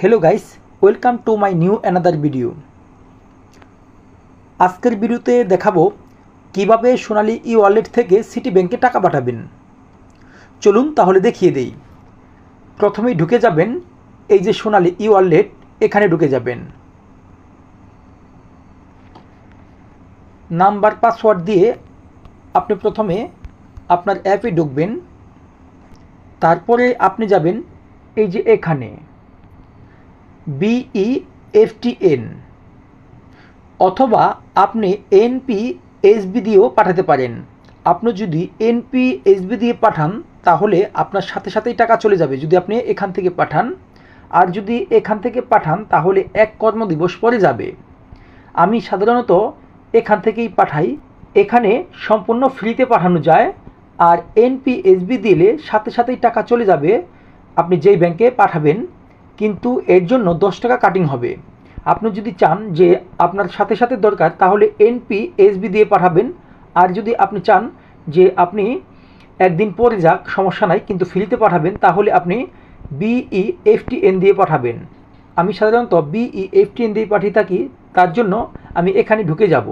Hello guys welcome to my new another video আজকের ভিডিওতে দেখাবো কীভাবে সোনালি ই ওয়ালেট থেকে সিটি ব্যাংকে টাকা পাঠাবেন। চলুন তাহলে দেখিয়ে দেই। প্রথমেই ঢুকে যাবেন, এই যে সোনালি ই ওয়ালেট এখানে ঢুকে যাবেন। নাম্বার পাসওয়ার্ড দিয়ে আপনি প্রথমে আপনার অ্যাপে ঢুকবেন। তারপরে আপনি যাবেন, এই যে এখানে। বিই এফটিএন অথবা আপনি এনপি এসবি দিয়েও পাঠাতে পারেন। আপনি যদি এনপি এসবি দিয়ে পাঠান, তাহলে আপনার সাথে সাথেই টাকা চলে যাবে যদি আপনি এখান থেকে পাঠান। আর যদি এখান থেকে পাঠান, তাহলে এক কর্মদিবস পরে যাবে। আমি সাধারণত এখান থেকেই পাঠাই। এখানে সম্পূর্ণ ফ্রিতে পাঠানো যায়। আর এনপি এসবি দিলে সাথে সাথেই টাকা চলে যাবে। আপনি যেই ব্যাংকে পাঠাবেন কিন্তু এর জন্য দশ টাকা কাটিং হবে। আপনি যদি চান যে আপনার সাথে সাথে দরকার, তাহলে এনপি এসবি দিয়ে পাঠাবেন। আর যদি আপনি চান যে আপনি একদিন পরে যাক, সমস্যা নাই, কিন্তু ফ্রিতে পাঠাবেন, তাহলে আপনি বিই এফটিএন দিয়ে পাঠাবেন। আমি সাধারণত বিই এফটিএন দিয়ে পাঠিয়ে থাকি, তার জন্য আমি এখানে ঢুকে যাব।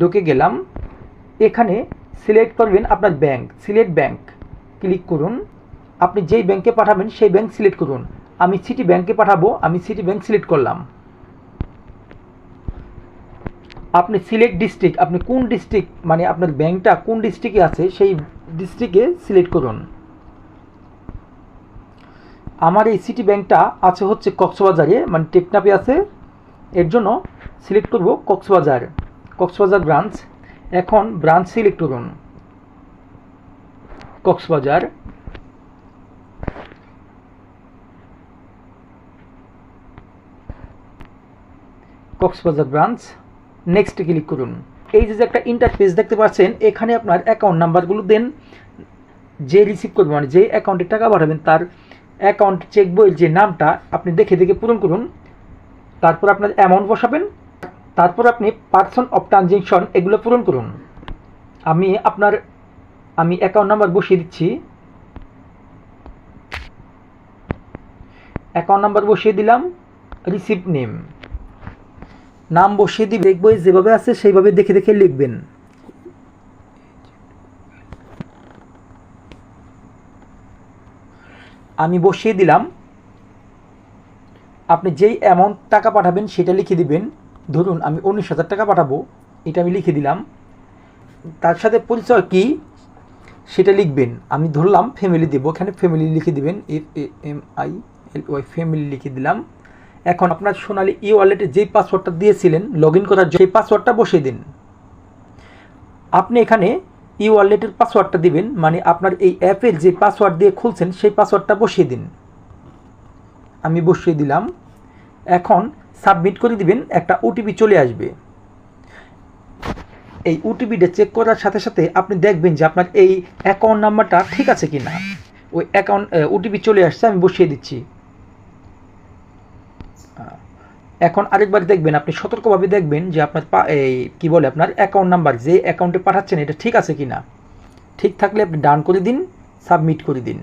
ঢুকে গেলাম। এখানে সিলেক্ট করবেন আপনার ব্যাংক সিলেক্ট ব্যাংক ক্লিক করুন। আপনি যেই ব্যাংকে পাঠাবেন, সেই ব্যাংক সিলেক্ট করুন। আমি সিটি ব্যাংকে পাঠাবো, আমি সিটি ব্যাংক সিলেক্ট করলাম। আপনি সিলেক্ট ডিস্ট্রিক্ট আপনি কোন ডিস্ট্রিক্ট মানে আপনার ব্যাংকটা কোন ডিস্ট্রিক্টে আছে, সেই ডিস্ট্রিক্টে সিলেক্ট করুন। আমার এই সিটি ব্যাংকটা আছে হচ্ছে কক্সবাজারে মানে টেকনাপে আছে। এর জন্য সিলেক্ট করব কক্সবাজার কক্সবাজার ব্রাঞ্চ এখন ব্রাঞ্চ সিলেক্ট করুন। Cox's Bazar. Cox's Bazar branch next click করুন। এই যে একটা ইন্টারফেস দেখতে পাচ্ছেন, এখানে আপনার অ্যাকাউন্ট নাম্বারগুলো দেন। যে রিসিভ করবে মানে যে অ্যাকাউন্টে টাকা পাঠাবেন, তার অ্যাকাউন্ট চেক বইয়ের যে নামটা আপনি দেখে দেখে পূরণ করুন। তারপর আপনার অ্যামাউন্ট বসাবেন। তারপর আপনি পার্সন অফ ট্রানজেকশন এগুলো পূরণ করুন। আমি আপনার, আমি অ্যাকাউন্ট নাম্বার বসিয়ে দিচ্ছি। অ্যাকাউন্ট নাম্বার বসিয়ে দিলাম রিসিভ নেম নাম বসিয়ে দিবে, দেখব যেভাবে আছে সেইভাবে দেখে দেখে লিখবেন। আমি বসিয়ে দিলাম। আপনি যেই অ্যামাউন্ট টাকা পাঠাবেন সেটা লিখে দিবেন। ধরুন আমি উনিশ হাজার টাকা পাঠাবো, এটা আমি লিখে দিলাম। তার সাথে পরিচয় কি? সেটা লিখবেন। আমি ধরলাম ফ্যামিলি দেবো, এখানে ফ্যামিলি লিখে দিবেন F A, M, I, L Y family লিখে দিলাম। এখন আপনার সোনালি ই ওয়ালেটে যেই পাসওয়ার্ডটা দিয়েছিলেন লগ ইন করার সেই পাসওয়ার্ডটা বসিয়ে দিন। আপনি এখানে ই ওয়ালেটের পাসওয়ার্ডটা দিবেন মানে আপনার এই অ্যাপের যে পাসওয়ার্ড দিয়ে খুলছেন, সেই পাসওয়ার্ডটা বসিয়ে দিন। আমি বসিয়ে দিলাম। এখন সাবমিট করে দিবেন, একটা ওটিপি চলে আসবে। এই ওটিপিটা চেক করার সাথে সাথে আপনি দেখবেন যে আপনার এই অ্যাকাউন্ট নাম্বারটা ঠিক আছে কি না ওই অ্যাকাউন্ট ওটিপি চলে আসছে, আমি বসিয়ে দিচ্ছি। এখন আরেকবার দেখবেন, আপনি সতর্কভাবে দেখবেন যে আপনার এই কী বলে আপনার অ্যাকাউন্ট নাম্বার যে অ্যাকাউন্টে পাঠাচ্ছেন, এটা ঠিক আছে কি না ঠিক থাকলে আপনি ডান করে দিন সাবমিট করে দিন।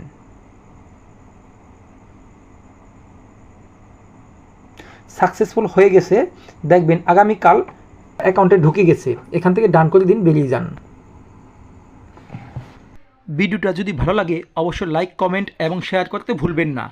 সাকসেসফুল হয়ে গেছে, দেখবেন আগামীকাল অ্যাকাউন্টে ঢুকে গেছে, এখান থেকে ডান করে দিন, বেরিয়ে যান। ভিডিওটা যদি ভালো লাগে, অবশ্যই লাইক কমেন্ট এবং শেয়ার করতে ভুলবেন না।